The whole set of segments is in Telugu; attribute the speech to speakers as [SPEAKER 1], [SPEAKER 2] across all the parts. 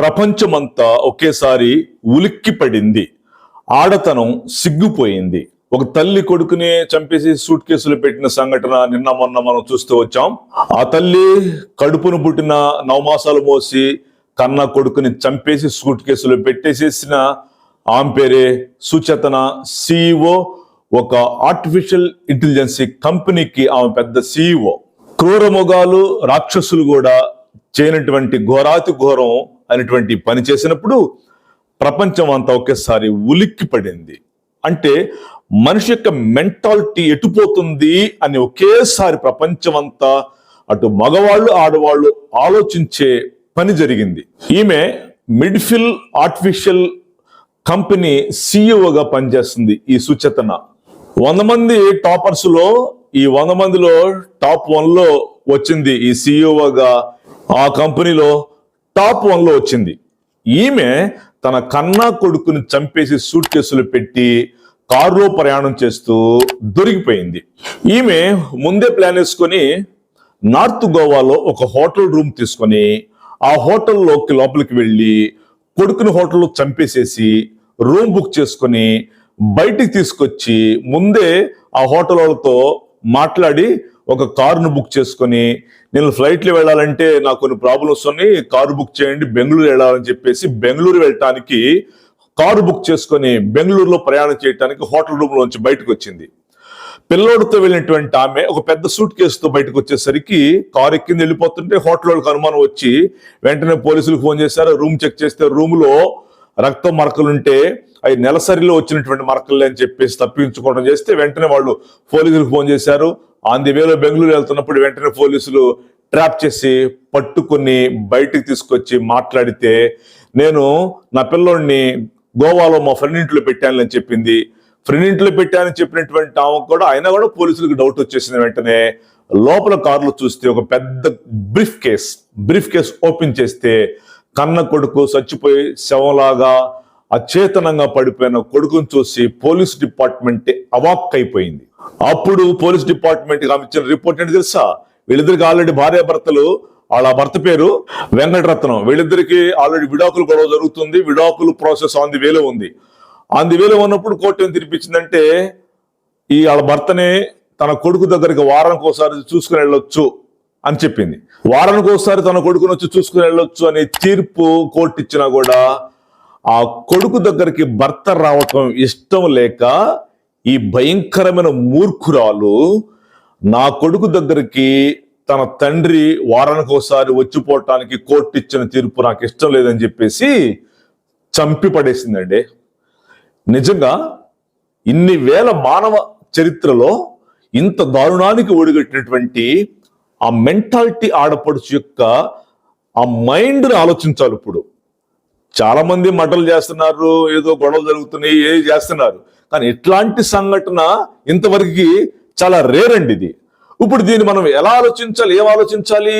[SPEAKER 1] ప్రపంచమంతా ఒకేసారి ఉలిక్కి పడింది ఆడతనం సిగ్గుపోయింది. ఒక తల్లి కొడుకుని చంపేసి సూట్ కేసులు పెట్టిన సంఘటన నిన్న మొన్న మనం చూస్తూ వచ్చాం. ఆ తల్లి కడుపును పుట్టిన నవమాసాలు మోసి కన్న కొడుకుని చంపేసి సూట్ కేసులు పెట్టేసేసిన ఆమె పేరే సుచేతన సిఇఓ ఒక ఆర్టిఫిషియల్ ఇంటెలిజెన్సీ కంపెనీకి ఆమె పెద్ద సిఇఓ క్రూరమొగాలు రాక్షసులు కూడా చేయనటువంటి ఘోరాతి ఘోరం అనేటువంటి పని చేసినప్పుడు ప్రపంచం అంతా ఒకేసారి ఉలిక్కి పడింది అంటే మనిషి యొక్క మెంటాలిటీ ఎటుపోతుంది అని ఒకేసారి ప్రపంచం అంతా అటు మగవాళ్ళు ఆడవాళ్ళు ఆలోచించే పని జరిగింది. ఈమె మిడ్ఫిల్ ఆర్టిఫిషియల్ కంపెనీ సిఇఓగా పనిచేస్తుంది ఈ సుచేతన. వంద మంది టాపర్స్లో ఈ వంద మందిలో టాప్ వన్లో వచ్చింది ఈ సిఇఓగా ఆ కంపెనీలో టాప్ వన్లో వచ్చింది. ఈమె తన కన్నా కొడుకుని చంపేసి సూట్ కేసులు పెట్టి కారులో ప్రయాణం చేస్తూ దొరికిపోయింది. ఈమె ముందే ప్లాన్ వేసుకొని నార్త్ గోవాలో ఒక హోటల్ రూమ్ తీసుకొని ఆ హోటల్లోకి లోపలికి వెళ్ళి కొడుకుని హోటల్లో చంపేసేసి రూమ్ బుక్ చేసుకొని బయటికి తీసుకొచ్చి ముందే ఆ హోటల్ వాళ్ళతో మాట్లాడి ఒక కారును బుక్ చేసుకొని నేను ఫ్లైట్లో వెళ్ళాలంటే నాకు కొన్ని ప్రాబ్లమ్స్ ఉన్నాయి కారు బుక్ చేయండి బెంగళూరు వెళ్ళాలని చెప్పేసి బెంగళూరు వెళ్ళటానికి కారు బుక్ చేసుకొని బెంగళూరులో ప్రయాణం చేయడానికి హోటల్ రూమ్ లోంచి బయటకు వచ్చింది. పిల్లోడితో వెళ్ళినటువంటి ఆమె ఒక పెద్ద సూట్ కేసుతో బయటకు వచ్చేసరికి కారు ఎక్కింది వెళ్ళిపోతుంటే హోటల్ వాళ్ళకి అనుమానం వచ్చి వెంటనే పోలీసులకు ఫోన్ చేశారు. రూమ్ చెక్ చేస్తే రూమ్లో రక్తం మరకలుంటే అవి నెలసరిలో వచ్చినటువంటి మరకలే అని చెప్పేసి తప్పించుకోవడం చేస్తే వెంటనే వాళ్ళు పోలీసులకు ఫోన్ చేశారు. ఆన్ ది వేలో బెంగళూరు వెళ్తున్నప్పుడు వెంటనే పోలీసులు ట్రాప్ చేసి పట్టుకొని బయటికి తీసుకొచ్చి మాట్లాడితే నేను నా పిల్లోడిని గోవాలో మా ఫ్రెండ్ ఇంట్లో పెట్టానని చెప్పింది. ఫ్రెండ్ ఇంట్లో పెట్టానని చెప్పినటువంటి ఆమె కూడా అయినా కూడా పోలీసులకు డౌట్ వచ్చేసింది వెంటనే. లోపల కారులో చూస్తే ఒక పెద్ద briefcase briefcase open చేస్తే కన్న కొడుకు చచ్చిపోయి శవంలాగా అచేతనంగా పడిపోయిన కొడుకును చూసి పోలీస్ డిపార్ట్మెంట్ అవాక్ అయిపోయింది. అప్పుడు పోలీస్ డిపార్ట్మెంట్ ఆమె ఇచ్చిన రిపోర్ట్ ఏంటి తెలుసా? వీళ్ళిద్దరికి ఆల్రెడీ భార్య భర్తలు వాళ్ళ భర్త పేరు వెంకటరత్నం. వీళ్ళిద్దరికి ఆల్రెడీ విడాకులు గొడవ జరుగుతుంది విడాకులు ప్రాసెస్ ఆన్ ది వేలో ఉంది. ఆన్ ది వేలో ఉన్నప్పుడు కోర్టు ఏం తినిపించిందంటే ఈ వాళ్ళ భర్తని తన కొడుకు దగ్గరికి వారానికి ఒకసారి చూసుకుని వెళ్ళొచ్చు అని చెప్పింది. వారానికి ఒకసారి తన కొడుకుని వచ్చి చూసుకుని వెళ్ళొచ్చు అనే తీర్పు కోర్టు ఇచ్చినా కూడా ఆ కొడుకు దగ్గరికి భర్త రావటం ఇష్టం లేక ఈ భయంకరమైన మూర్ఖురాలు నా కొడుకు దగ్గరికి తన తండ్రి వారానికి ఒకసారి వచ్చిపోవటానికి కోర్టు ఇచ్చిన తీర్పు నాకు ఇష్టం లేదని చెప్పేసి చంపి పడేసిందండి నిజంగా ఇన్ని వేల మానవ చరిత్రలో ఇంత దారుణానికి ఒడిగట్టినటువంటి ఆ మెంటాలిటీ ఆడపడుచు యొక్క ఆ మైండ్ని ఆలోచించాలి ఇప్పుడు చాలా మంది మటలు చేస్తున్నారు ఏదో గొడవలు జరుగుతున్నాయి ఏ చేస్తున్నారు. కానీ ఇట్లాంటి సంఘటన ఇంతవరకు చాలా రేర్ అండి ఇది. ఇప్పుడు దీన్ని మనం ఎలా ఆలోచించాలి ఏం ఆలోచించాలి?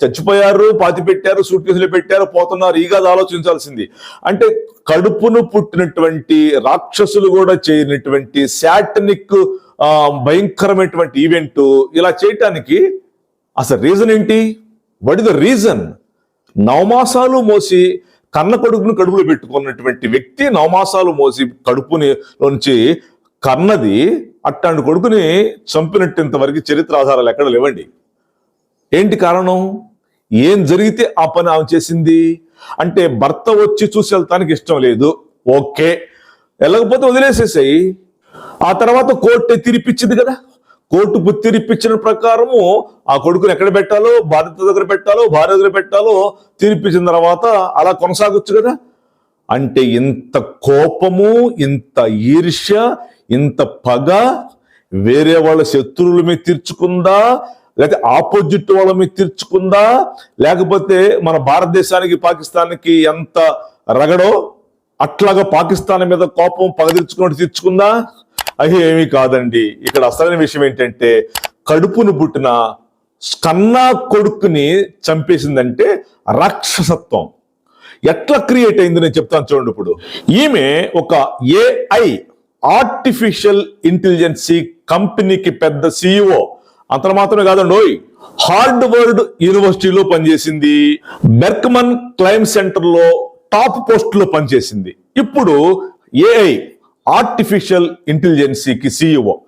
[SPEAKER 1] చచ్చిపోయారు పాతి పెట్టారు సూట్ కేసులు పెట్టారు పోతున్నారు ఈ కాదు ఆలోచించాల్సింది. అంటే కడుపును పుట్టినటువంటి రాక్షసులు కూడా చేయనటువంటి శాటనిక్ భయంకరమైనటువంటి ఈవెంట్ ఇలా చేయటానికి అసలు రీజన్ ఏంటి? వాట్ ఇస్ ద రీజన్ నవమాసాలు మోసి కన్న కొడుకును కడుపులో పెట్టుకున్నటువంటి వ్యక్తి నవమాసాలు మోసి కడుపుని నుంచి కన్నది అట్టాంటి కొడుకుని చంపినట్టంతవరకు చరిత్ర ఆధారాలు ఎక్కడ లేవండి. ఏంటి కారణం? ఏం జరిగితే ఆ పని ఆమె చేసింది? అంటే భర్త వచ్చి చూసి వెళ్తానికి ఇష్టం లేదు. ఓకే. వెళ్ళకపోతే వదిలేసేసాయి. ఆ తర్వాత కోర్టు తీర్పిచ్చింది కదా? కోర్టు తీర్పిచ్చిన ప్రకారము ఆ కొడుకుని ఎక్కడ పెట్టాలో బాధిత దగ్గర పెట్టాలో భార్య దగ్గర పెట్టాలో తీర్పిచ్చిన తర్వాత అలా కొనసాగొచ్చు కదా? అంటే ఇంత కోపము ఇంత ఈర్ష్య ఇంత పగ వేరే వాళ్ళ శత్రువుల మీద తీర్చుకుందా? లేకపోతే ఆపోజిట్ వాళ్ళ మీద తీర్చుకుందా? లేకపోతే మన భారతదేశానికి పాకిస్తాన్కి ఎంత రగడో అట్లాగా పాకిస్తాన్ మీద కోపం పగ తీర్చుకున్నట్టు తీర్చుకుందా? అది ఏమీ కాదండి. ఇక్కడ అసలైన విషయం ఏంటంటే కడుపును పుట్టిన కన్నా కొడుకుని చంపేసిందంటే రాక్షసత్వం. ఎట్లా క్రియేట్ అయింది నేను చెప్తాను చూడండి ఇప్పుడు. ఈమె ఒక ఏఐ ఆర్టిఫిషియల్ ఇంటెలిజెన్సీ కంపెనీకి పెద్ద సిఇఓ అంత మాత్రమే కాదండి ఓయ్ హార్డ్వర్డ్ యూనివర్సిటీలో పనిచేసింది. బెర్క్మన్ క్లైమ్ సెంటర్లో టాప్ పోస్ట్లో పనిచేసింది. ఇప్పుడు ఏఐ ఆర్టిఫిషియల్ ఇంటెలిజెన్సీకి సిఇఓ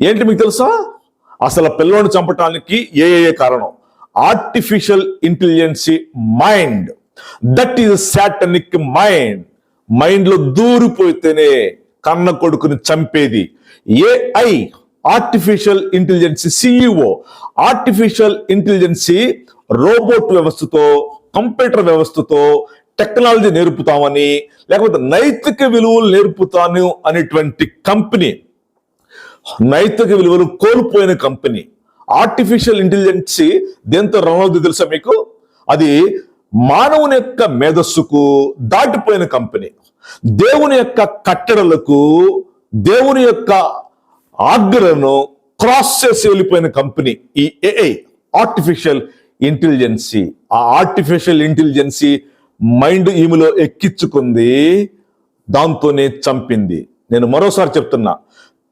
[SPEAKER 1] ఏంటి మీకు తెలుసా? అసలు పిల్లోని చంపటానికి ఏఐఏ కారణం? Artificial intelligence mind. That is satanic mind మైండ్లో దూరిపోతేనే కన్న కొడుకుని చంపేది. AI artificial intelligence CEO artificial intelligence robot వ్యవస్థతో కంప్యూటర్ వ్యవస్థతో టెక్నాలజీ నేర్పుతామని లేకపోతే నైతిక విలువలు నేర్పుతాను అనేటువంటి కంపెనీ నైతిక విలువలు కోల్పోయిన కంపెనీ ఆర్టిఫిషియల్ ఇంటెలిజెన్సీ దేంతో రన్ తెలుసా మీకు? అది మానవుని యొక్క మేధస్సుకు దాటిపోయిన కంపెనీ దేవుని యొక్క కట్టడలకు దేవుని యొక్క ఆగ్రను క్రాస్ చేసి వెళ్ళిపోయిన కంపెనీ ఈ ఏఐ ఆర్టిఫిషియల్ ఇంటెలిజెన్సీ ఆ ఆర్టిఫిషియల్ ఇంటెలిజెన్సీ మైండ్ ఈమెలో ఎక్కించుకుంది దాంతోనే చంపింది. నేను మరోసారి చెప్తున్నా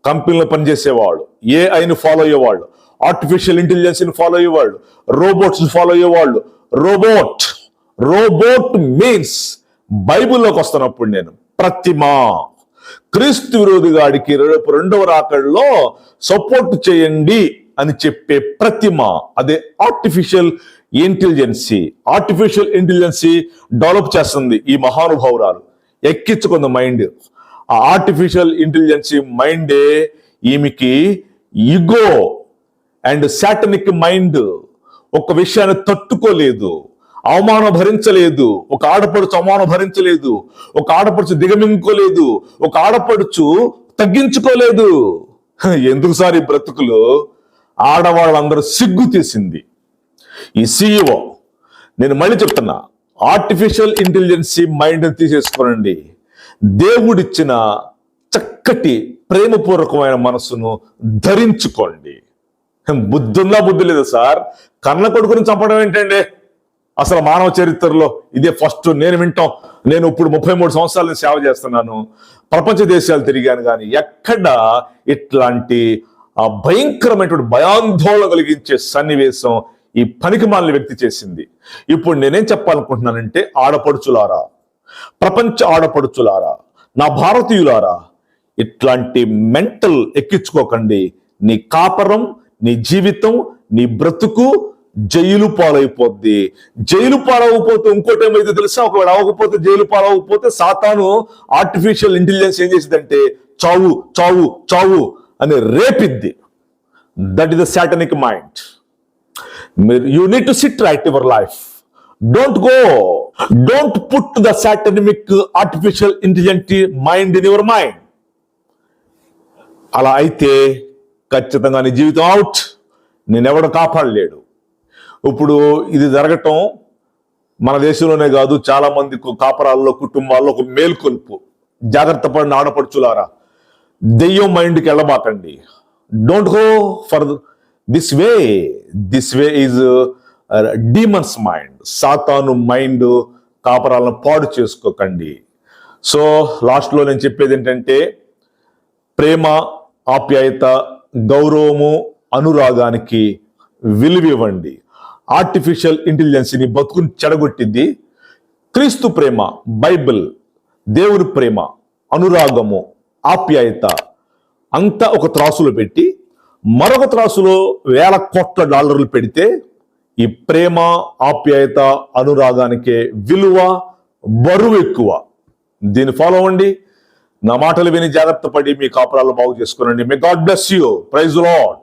[SPEAKER 1] కంపెనీలో పనిచేసేవాళ్ళు ఏఐని ఫాలో అయ్యేవాళ్ళు ఆర్టిఫిషియల్ ఇంటెలిజెన్స్ని ఫాలో అయ్యేవాళ్ళు రోబోట్స్ని ఫాలో అయ్యేవాళ్ళు రోబోట్ రోబోట్ మీన్స్ బైబిల్లోకి వస్తున్నప్పుడు నేను ప్రతిమ. క్రీస్తు విరోధిగాడికి రేపు రెండవ రాకడలో సపోర్ట్ చేయండి అని చెప్పే ప్రతిమ. అదే artificial intelligence artificial intelligence develop చేస్తుంది ఈ మహానుభావురాలు. ఎక్కించుకుంది మైండ్ ఆ ఆర్టిఫిషియల్ ఇంటెలిజెన్సీ మైండే ఈమెకి ఇగో అండ్ సాటనిక్ మైండ్ ఒక విషయాన్ని తట్టుకోలేదు అవమానం భరించలేదు ఒక ఆడపడుచు అవమానం భరించలేదు ఒక ఆడపడుచు దిగమింగుకోలేదు ఒక ఆడపడుచు తగ్గించుకోలేదు. ఎందుకు సార్ ఈ బ్రతుకులు? ఆడవాళ్ళందరూ సిగ్గు తీసింది. ఈ సిఇఓ నేను మళ్ళీ చెప్తున్నా ఆర్టిఫిషియల్ ఇంటెలిజెన్సీ మైండ్ తీసేసుకోనండి. దేవుడిచ్చిన చక్కటి ప్రేమపూర్వకమైన మనసును ధరించుకోండి. బుద్ధున్నా బుద్ధి లేదు సార్? కన్న కొడుకుని చంపడం ఏంటండి? అసలు మానవ చరిత్రలో ఇదే ఫస్ట్ నేను వింటాం. నేను ఇప్పుడు ముప్పై మూడు సంవత్సరాల నుంచి సేవ చేస్తున్నాను. ప్రపంచ దేశాలు తిరిగాను కానీ ఎక్కడ ఇట్లాంటి ఆ భయంకరమైనటువంటి భయాందోళన కలిగించే సన్నివేశం ఈ పనికిమాలిన వ్యక్తి చేసింది. ఇప్పుడు నేనేం చెప్పాలనుకుంటున్నానంటే ఆడపడుచులారా ప్రపంచ ఆడపడుచులారా నా భారతీయులారా ఇట్లాంటి మెంటల్ ఎక్కించుకోకండి. నీ కాపరం నీ జీవితం నీ బ్రతుకు జైలు పాలైపోద్ది. జైలు పాలవకపోతే ఇంకోటి ఏమైతే తెలుసా? ఒకవేళ అవ్వకపోతే జైలు పాలవకపోతే సాతాను ఆర్టిఫిషియల్ ఇంటెలిజెన్స్ ఏం చేసిందంటే చావు చావు చావు అని రేపిద్ది. That is the satanic mind you need to sit right your life don't go don't put the satanic artificial intelligent mind in your mind అలా అయితే ఖచ్చితంగా నీ జీవితం అవుట్ నేనెవడు కాపాడలేడు. ఇప్పుడు ఇది జరగటం మన దేశంలోనే కాదు చాలా మంది కాపరాల్లో కుటుంబాల్లో ఒక మేల్కొల్పు. జాగ్రత్త పడిన ఆడపడుచులారా. దెయ్యం మైండ్కి వెళ్ళబాకండి don't go for this way this way is demons mind సాతాను మైండ్ కాపరాలను పాడు చేసుకోకండి. సో లాస్ట్లో నేను చెప్పేది ఏంటంటే ప్రేమ ఆప్యాయత గౌరవము అనురాగానికి విలువివ్వండి ఆర్టిఫిషియల్ ఇంటెలిజెన్సీని బతుకుని చెడగొట్టింది. క్రీస్తు ప్రేమ బైబిల్ దేవుని ప్రేమ అనురాగము ఆప్యాయత అంతా ఒక త్రాసులో పెట్టి మరొక త్రాసులో వేల కోట్ల డాలర్లు పెడితే ఈ ప్రేమ ఆప్యాయత అనురాగానికే విలువ బరువు ఎక్కువ. దీన్ని ఫాలో అవ్వండి. నా మాటలు విని జాగ్రత్త పడి మీ కాపురాలు బాగు చేసుకోనండి. May God bless you praise Lord